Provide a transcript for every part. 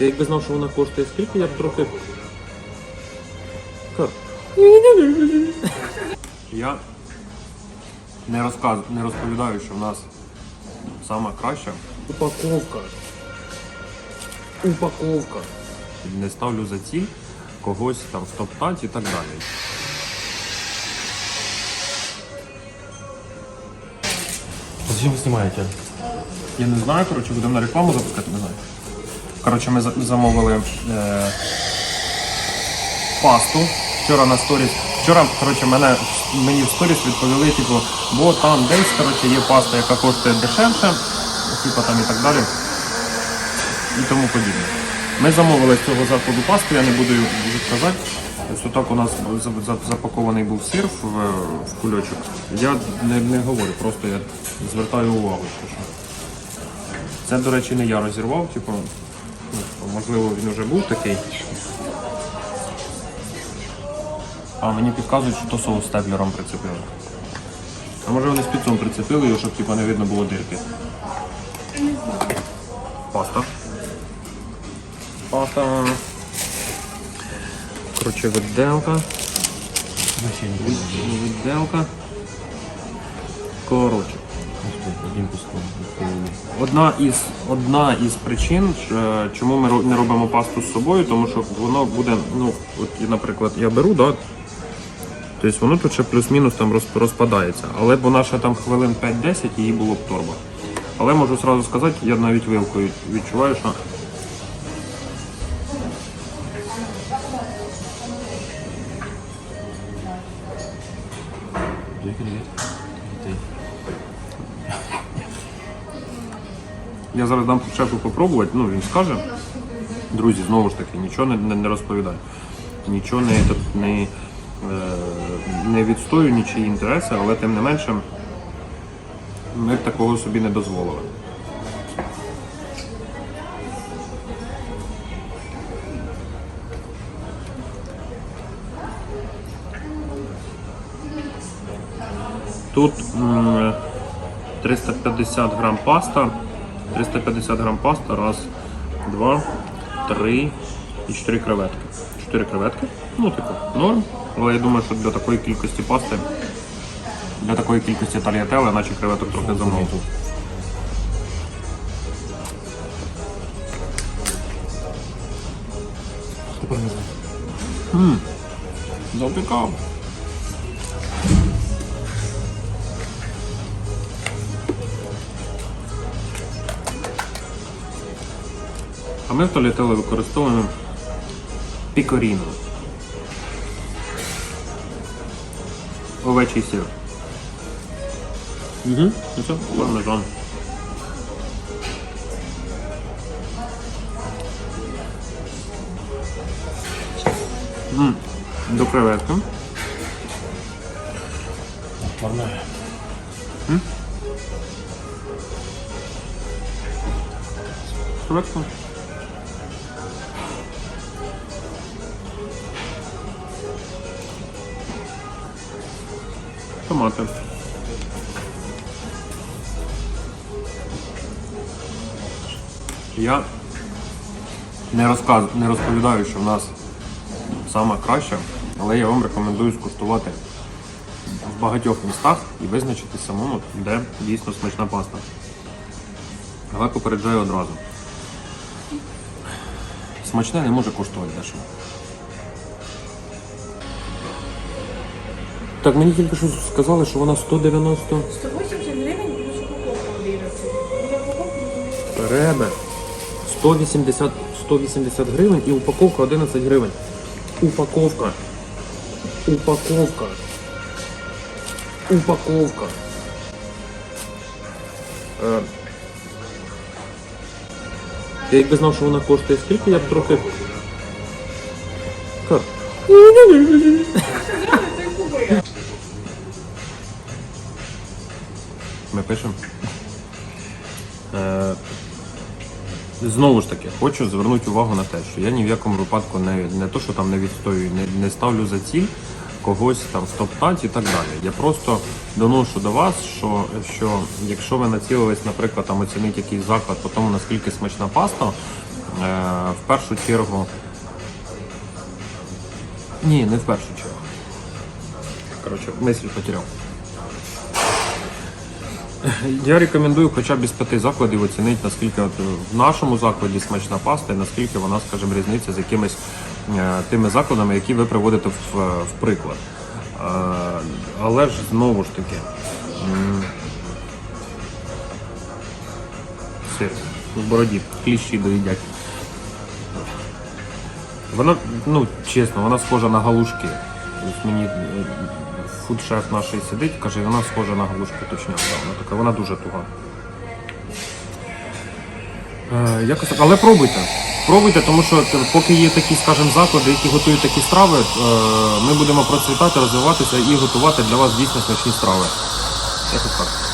Я якби знав, що вона коштує скільки, я б трохи. Я не, розказ... не розповідаю, що в нас сама краща упаковка. Упаковка. Не ставлю за ціль когось там стоптати і так далі. Зачем вы снимаете? Я не знаю, коротше, будемо на рекламу запускати, не знаю. Коротше, ми замовили е, пасту вчора на сторіс. Вчора, коротше, мене, мені в сторіс відповіли, типу, бо там десь коротше, є паста, яка коштує дешевше, типу там і так далі. І тому подібне. Ми замовили з цього закладу пасту, я не буду її казати. Ось отак у нас за- за- запакований був сир в, в кульочок. Я не, не говорю, просто я звертаю увагу. що. Це, до речі, не я розірвав, типу, можливо, він вже був такий. А мені підказують, що то соус степлером прицепили. А може вони спецом прицепили його, щоб типу, не видно було дирки. Паста. Паста. Коротше, виделка. Виделка. Коротше. Одна із, одна із причин, е, чому ми не робимо пасту з собою, тому що воно буде, ну, от, наприклад, я беру, да, тобто воно тут ще плюс-мінус там розпадається. Але б вона ще там хвилин 5-10 її було б торба. Але можу сразу сказати, я навіть вилкою відчуваю, що я зараз дам шефу попробувати, ну він скаже. Друзі, знову ж таки, нічого не, не, розповідаю. Нічого не, не, е, не відстоюю нічиї інтереси, але тим не менше ми такого собі не дозволили. Тут 350 грам паста. 350 грам паста. Раз, два, три і чотири креветки. Чотири креветки. Ну, типу, норм. Але я думаю, що для такої кількості пасти, для такої кількості тальятели, наче креветок трохи замало. пармезан? Запікав. А ми в тальятели використовуємо пікоріно. Овечий сир. Угу. І це пармезан. М, До креветки. Парная. Креветка. Томати. Я не, розказ... не розповідаю, що в нас сама краща, але я вам рекомендую скуштувати в багатьох містах і визначити самому, де дійсно смачна паста. Але попереджаю одразу. Смачне не може коштувати дешево. Так, мені тільки що сказали, що вона 190 180 гривень плюс упаковка 11. Біля упаковки не Ребе. 180, 180 гривень і упаковка 11 гривень. Упаковка. Упаковка. Упаковка. Е, я якби знав, що вона коштує скільки, я б трохи. Ка. Е, Знову ж таки, хочу звернути увагу на те, що я ні в якому випадку не, не то, що там не відстоюю, не, не ставлю за ціль когось там стоптати і так далі. Я просто доношу до вас, що, що якщо ви націлились, наприклад, там оцінити якийсь заклад по тому, наскільки смачна паста, е, в першу чергу. Ні, не в першу чергу. Коротше, мисль потеряв. Я рекомендую хоча б із п'яти закладів оцінити, наскільки от в нашому закладі смачна паста і наскільки вона, скажімо, різниця з якимись е, тими закладами, які ви приводите в, в приклад. Е, але ж знову ж таки. Сир в бороді, кліщі доїдять. Вона, ну чесно, вона схожа на галушки. Мені е, фудшеф наш сидить, каже, вона схожа на галушку точняк. Да, вона така, вона дуже туга. Е, якось так. Але пробуйте. Пробуйте, тому що поки є такі, скажімо, заклади, які готують такі страви, е, ми будемо процвітати, розвиватися і готувати для вас дійсно смачні страви. Якось так.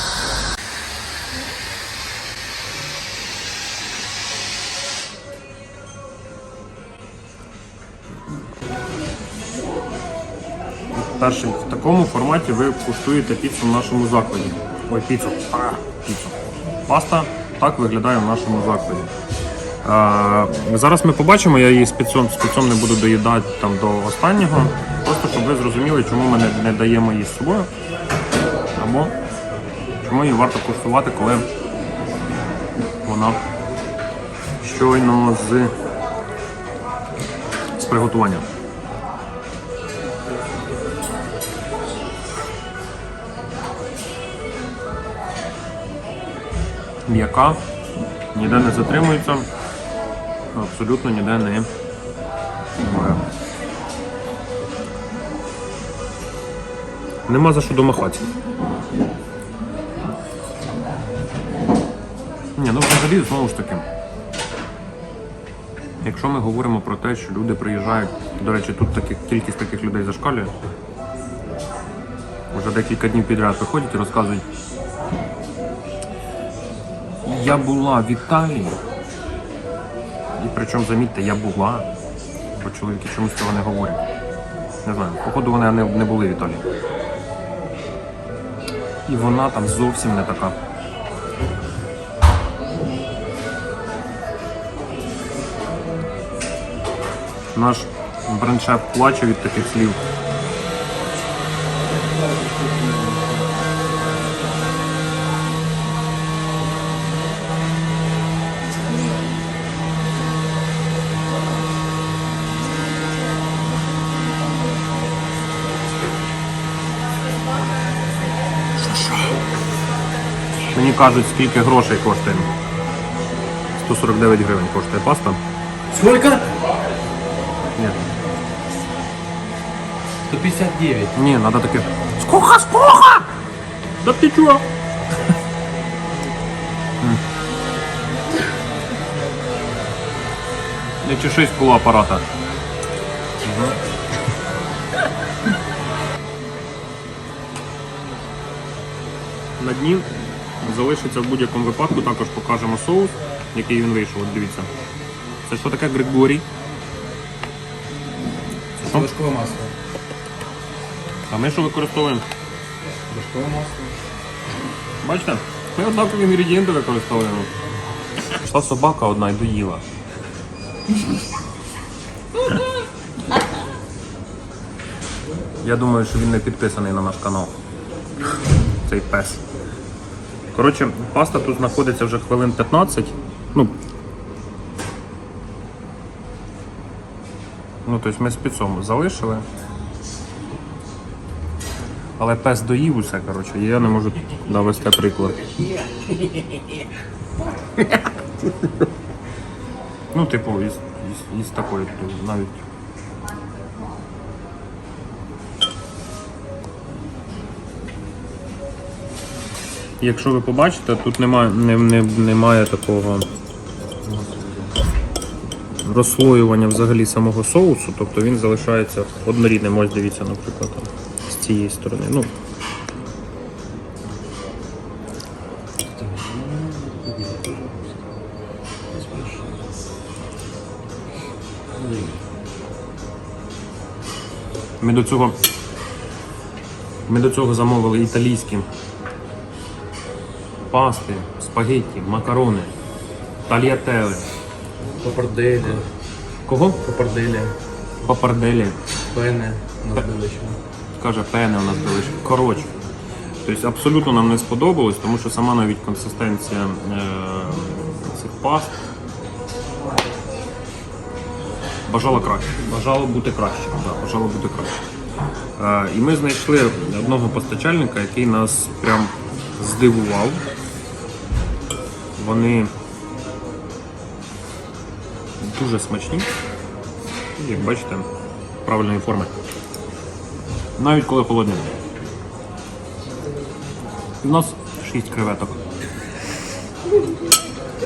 Перший в такому форматі ви куштуєте піцу в нашому закладі. Ой, піцу. А, піцу. Паста так виглядає в нашому закладі. Е, зараз ми побачимо, я її спецом, спецом не буду доїдати там до останнього. Просто щоб ви зрозуміли, чому ми не, не даємо її з собою. Або чому її варто куштувати, коли вона щойно з, з приготування. М'яка, ніде не затримується, абсолютно ніде не море. Нема за що домахатися. Ні, ну взагалі знову ж таки. Якщо ми говоримо про те, що люди приїжджають, до речі, тут таких, кількість таких людей зашкалює. Вже декілька днів підряд приходять і розказують, я була в Італії. І причому, замітьте, я була. Бо чоловіки чомусь цього не говорять. Не знаю, походу вони не, не були в Італії. І вона там зовсім не така. Наш бренд-шеф плаче від таких слів. кажуть, скільки грошей коштує. 149 гривень коштує паста. Сколько? Ні, 159. ні, треба таке. Сколько, сколько? Да ти чого? М. Не чешись коло апарата. На дні залишиться в будь-якому випадку, також покажемо соус, який він вийшов. От дивіться. Це що таке Григорій? Це що? Масло. А ми що використовуємо? Ложковое масло. Бачите? Ми однакові інгредієнти використовуємо. Пішла собака одна і доїла. Я думаю, що він не підписаний на наш канал. Цей пес. Коротше, паста тут знаходиться вже хвилин 15. Ну, ну тобто ми з піцом залишили. Але пес доїв усе, коротше, і я не можу навести приклад. ну, типу, із, із, із такої навіть. Якщо ви побачите, тут немає, не, не, немає такого розслоювання взагалі самого соусу, тобто він залишається однорідним. Ось дивіться, наприклад, там, з цієї сторони. Ну, Ми до цього, ми до цього замовили італійські пасти, спагетті, макарони, тальятели. Папарделі. Кого? Папарделі. Папарделі. Пене. У нас були ще. Каже, пени у нас були. Коротше. Тобто абсолютно нам не сподобалось, тому що сама навіть консистенція е- цих паст бажала краще. Бажало бути краще. Да, бажало бути краще. Е, і ми знайшли одного постачальника, який нас прям здивував. Вони дуже смачні. Як бачите, правильної форми. Навіть коли холодні. У нас 6 креветок.